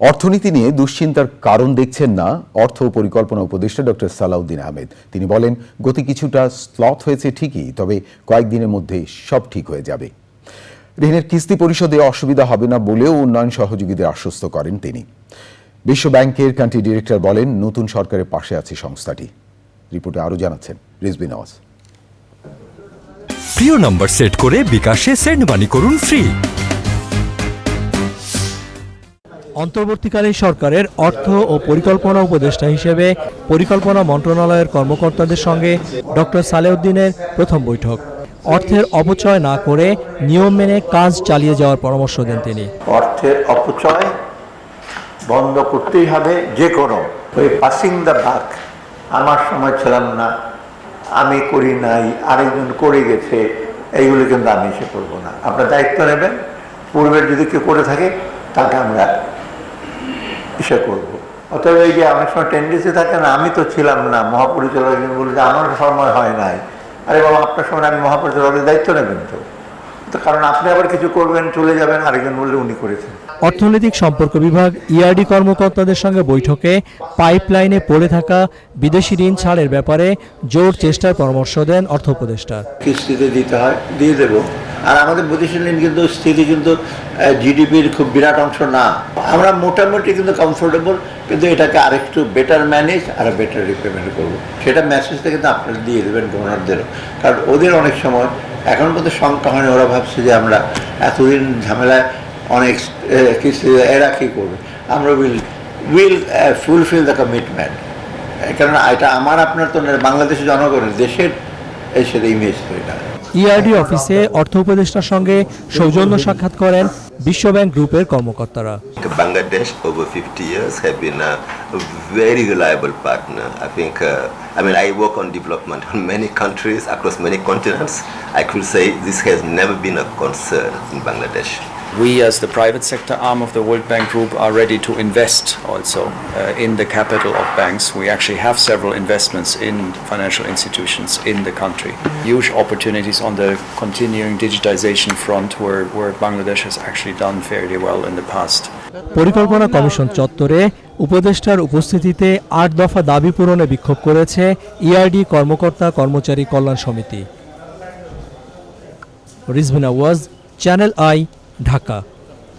অর্থনীতি নিয়ে দুশ্চিন্তার কারণ দেখছেন না অর্থ পরিকল্পনা উপদেষ্টা ডক্টর সালাউদ্দিন আহমেদ। তিনি বলেন, গতি কিছুটা স্লথ হয়েছে ঠিকই, তবে কয়েকদিনের মধ্যে সব ঠিক হয়ে যাবে। ঋণের কিস্তি পরিশোধে অসুবিধা হবে না বলেও উন্নয়ন সহযোগীদের আশ্বস্ত করেন তিনি। বিশ্ব ব্যাংকের কান্ট্রি ডিরেক্টর বলেন, নতুন সরকারের পাশে আছে সংস্থাটি। রিপোর্টে আরও জানাচ্ছেন রিজবি নওয়াজ। প্রিয় নম্বর সেট করে বিকাশে সেন্ড মানি করুন ফ্রি। অন্তর্বর্তীকালীন সরকারের অর্থ ও পরিকল্পনা উপদেষ্টা হিসেবে পরিকল্পনা মন্ত্রণালয়ের কর্মকর্তাদের সঙ্গে ডক্টর সালেউদ্দিনের প্রথম বৈঠক। অর্থের অপচয় না করে নিয়ম মেনে কাজ চালিয়ে যাওয়ার পরামর্শ দেন তিনি। অর্থের অপচয় বন্ধ করতেই হবে যে কোনো। ওই পাসিং দ্য বাক আমার সময় ছিলাম না, আমি করি নাই, আরেকজন করে গেছে, এইগুলো কিন্তু আমি এসে করব না। আপনার দায়িত্ব নেবেন, পূর্বের যদি কেউ করে থাকে, তাকে আমরা ইসে করব। অতএব এই যে অনেক সময় টেন্ডেন্সি থাকে না, আমি তো ছিলাম না, মহাপরিচালক একজন যে আমার সময় হয় নাই। আরে বাবা, আপনার সময় আমি মহাপরিচালকের দায়িত্ব নেবেন তো কারণ আপনি আবার কিছু করবেন, চলে যাবেন, আরেকজন বললে উনি করেছেন। অর্থনৈতিক সম্পর্ক বিভাগ ইআরডি কর্মকর্তাদের সঙ্গে বৈঠকে পাইপলাইনে পড়ে থাকা বিদেশি ঋণ ছাড়ের ব্যাপারে জোর চেষ্টার পরামর্শ দেন অর্থ উপদেষ্টা কিস্তিতে দিতে হয়, দিয়ে দেব। আর আমাদের বৈদেশিক ঋণ কিন্তু স্থিতি কিন্তু জিডিপির খুব বিরাট অংশ না। আমরা মোটামুটি কিন্তু কমফোর্টেবল কিন্তু এটাকে আরেকটু বেটার ম্যানেজ আর বেটার রিপেমেন্ট করব। সেটা মেসেজটা কিন্তু আপনারা দিয়ে দেবেন ডোনারদেরও কারণ ওদের অনেক সময়, এখন পর্যন্ত শঙ্কা হয়নি, ওরা ভাবছে যে আমরা এতদিন ঝামেলায় অনেক আহ, এরা কী করবে আমরা will will fulfil the commitment কারণ এটা আমার আপনার তো বাংলাদেশের জনগণের দেশের এই ইমেজ তো এটা ইআরডি অফিসে অর্থ উপদেষ্টার সঙ্গে সৌজন্য সাক্ষাৎ করেন বিশ্বব্যাংক গ্রুপের কর্মকর্তারা Bangladesh over 50 years have been a very reliable partner. I think, uh, I mean, I work on development on many countries across many continents. I could say this has never been a concern in Bangladesh. We, as the private sector arm of the World Bank Group, are ready to invest also uh, in the capital of banks. We actually have several investments in financial institutions in the country. Huge opportunities on the continuing digitization front, where, where Bangladesh has actually done fairly well in the past. পরিকল্পনা commission চত্বরে উপদেষ্টার উপস্থিতিতে আট দফা দাবি পূরণে বিক্ষোভ করেছে ইআরডি কর্মকর্তা কর্মচারী কল্যাণ সমিতি রিজভিনা ওয়াজ চ্যানেল আই ঢাকা।